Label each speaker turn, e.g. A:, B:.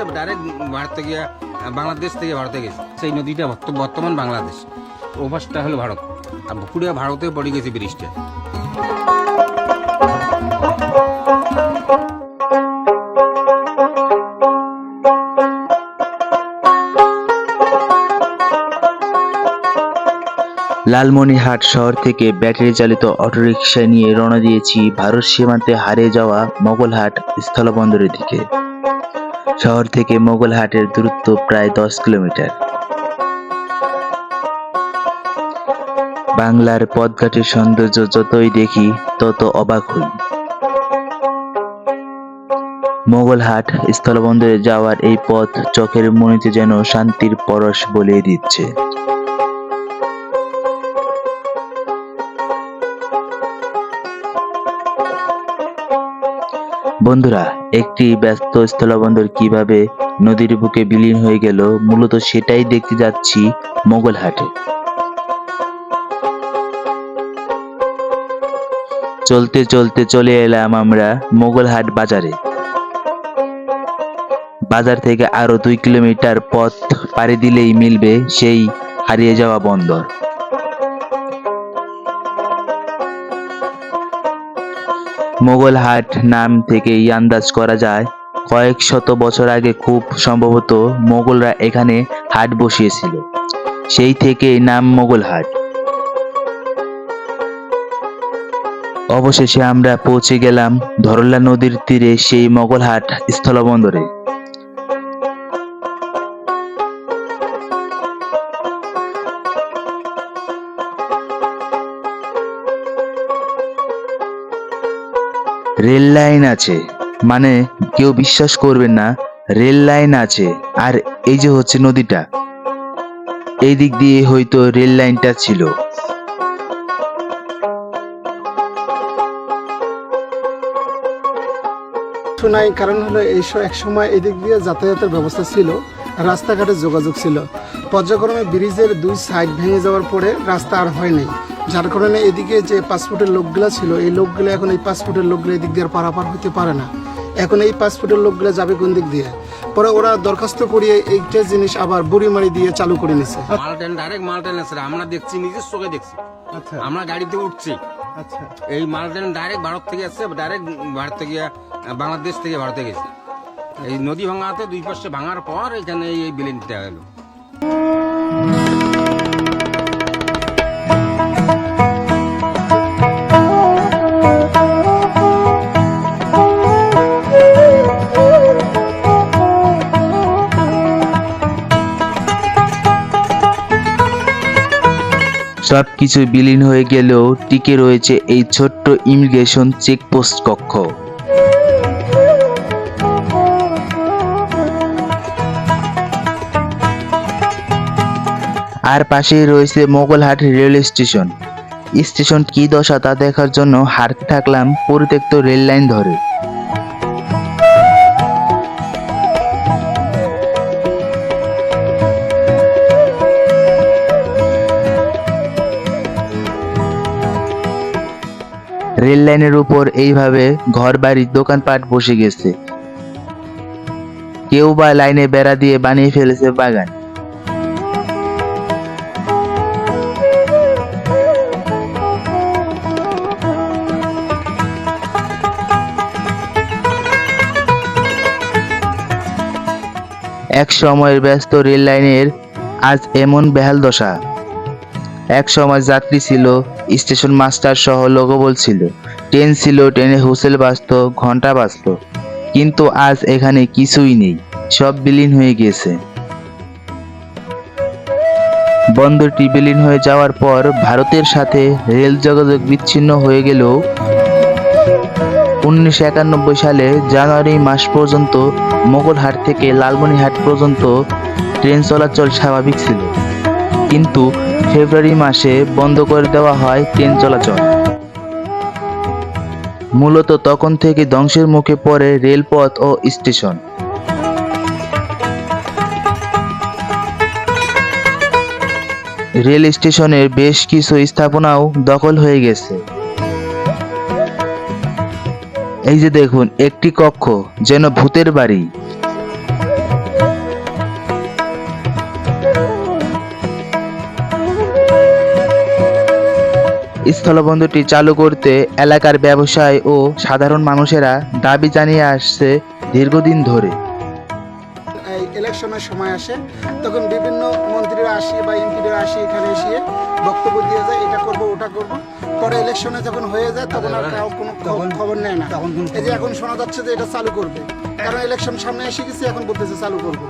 A: এসছে ডাইরেক্ট ভারত থেকে বাংলাদেশ থেকে ভারতে গেছে। সেই নদীটা বর্তমান বাংলাদেশ। ওপাশটা হলো ভারত। আর পুকুরিয়া ভারতে পড়ে গেছে ব্রিজটা।
B: লালমনিরহাট শহর থেকে ব্যাটারি চালিত অটোরিকশা নিয়ে রওনা দিয়েছি ভারত সীমান্তে হারিয়ে যাওয়া মোগলহাট স্থলবন্দরের দিকে। শহর থেকে মোগল হাটের দূরত্ব প্রায় দশ কিলোমিটার। বাংলার পদঘাটের সৌন্দর্য যতই দেখি, তত অবাক হই। মোগলহাট স্থলবন্দরে যাওয়ার এই পথ চোখের মনিতে যেন শান্তির পরশ বলিয়ে দিচ্ছে। বন্ধুরা, একটি ব্যস্ত স্থলবন্দর কীভাবে নদীর বুকে বিলীন হয়ে গেল, মূলত সেটাই দেখতে যাচ্ছি মোগলহাটে চলতে চলতে চলে এলাম আমরা মোগলহাট বাজারে। বাজার থেকে আরও দুই কিলোমিটার পথ পাড়ি দিলেই মিলবে সেই হারিয়ে যাওয়া বন্দর। মোগলহাট নাম থেকেই আন্দাজ করা যায়, কয়েক শত বছর আগে খুব সম্ভবত মোগলরা এখানে হাট বসিয়েছিল। সেই থেকে নাম মোগল হাট। অবশেষে আমরা পৌঁছে গেলাম ধরলা নদীর তীরে সেই মোগলহাট স্থলবন্দরে। রেল লাইন আছে। মানে কেউ বিশ্বাস করবেন না, রেল লাইন আছে। আর এই যে হচ্ছে নদীটা, এই দিক দিয়ে হয়তো রেল লাইনটা ছিল।
C: শোনাই কারণ হলো এই এক সময় এদিক দিয়ে যাতায়াতের ব্যবস্থা ছিল, রাস্তাঘাটে যোগাযোগ ছিল। পর্যায়ক্রমে ব্রিজের দুই সাইড ভেঙে যাওয়ার পরে রাস্তা আর হয়নি। যার কারণে এদিকে যে পাসপোর্টের লোকগুলা ছিল এই লোকগুলো এখন এই পাসপোর্টের লোকগুলো এদিক দিয়ে আর পারাপার হতে পারে না। এখন এই পাসপোর্টের লোকগুলো যাবে কোন দিক দিয়ে? পরে ওরা দরখাস্ত করিয়ে এইটা জিনিস আবার বুড়িমারি দিয়ে চালু করে নিছে।
A: মাল ট্রেন ডাইরেক্ট মাল ট্রেন এসছে আমরা দেখছি নিজের চোখে দেখছি।
C: আচ্ছা।
A: আমরা গাড়িতে উঠছি।
C: আচ্ছা।
A: এই মাল ট্রেন ডাইরেক্ট ভারত থেকে এসছে ডাইরেক্ট ভারত থেকে বাংলাদেশ থেকে ভারতে গেছে। এই নদী ভাঙাতে দুই পাশে ভাঙার পর এখানে এই বিলিনটা হলো
B: সবকিছু বিলীন হয়ে গেলেও টিকে রয়েছে এই ছোট্ট ইমিগ্রেশন চেকপোস্ট কক্ষ। আর পাশেই রয়েছে মোগলহাট রেল স্টেশন। স্টেশন কি দশা তা দেখার জন্য হাঁটতে থাকলাম পরিত্যক্ত রেল লাইন ধরে। রেল লাইনের উপর এইভাবে ঘর বাড়ি দোকানপাট বসে গেছে। কেউ বা লাইনে বেড়া দিয়ে বানিয়ে ফেলেছে বাগান। এক সময়ের ব্যস্ত রেল লাইনের আজ এমন বেহাল দশা। এক সময় যাত্রী ছিল স্টেশন মাস্টার সহ লোকবল ছিল। ট্রেন ছিল, ট্রেনে হুসেল বাজতো ঘণ্টা বাজতো। কিন্তু আজ এখানে কিছুই নেই, সব বিলীন হয়ে গিয়েছে বন্দরটি বিলীন হয়ে যাওয়ার পর ভারতের সাথে রেল যোগাযোগ বিচ্ছিন্ন হয়ে গেলেও উনিশশো একানব্বই সালে জানুয়ারি মাস পর্যন্ত মোগলহাট থেকে লালমনিহাট পর্যন্ত ট্রেন চলাচল স্বাভাবিক ছিল। কিন্তু ফেব্রুয়ারি মাসে বন্ধ করে দেওয়া হয় ট্রেন চলাচল। মূলত তখন থেকে ধ্বংসের মুখে পড়ে রেলপথ ও স্টেশন। রেল স্টেশনের বেশ কিছু স্থাপনাও দখল হয়ে গেছে। এই যে দেখুন, একটি কক্ষ যেন ভূতের বাড়ি। স্থলবন্দরটি চালু করতে এলাকার ব্যবসায় ও সাধারণ মানুষেরা দাবি জানিয়ে আসছে দীর্ঘদিন ধরে।
C: এই ইলেকশনের সময় আসে তখন বিভিন্ন মন্ত্রীরা আসে বা এমপিরা আসে এখানে এসে বক্তব্য দিয়ে যায় এটা করব ওটা করব। পরে ইলেকশনে যখন হয়ে যায় তখন আর কাউ কোনো খবর নেয় না। এই যে এখন শোনা যাচ্ছে যে এটা চালু করবে। কারণ ইলেকশন সামনে এসে গেছে এখন বলতেছে চালু করব।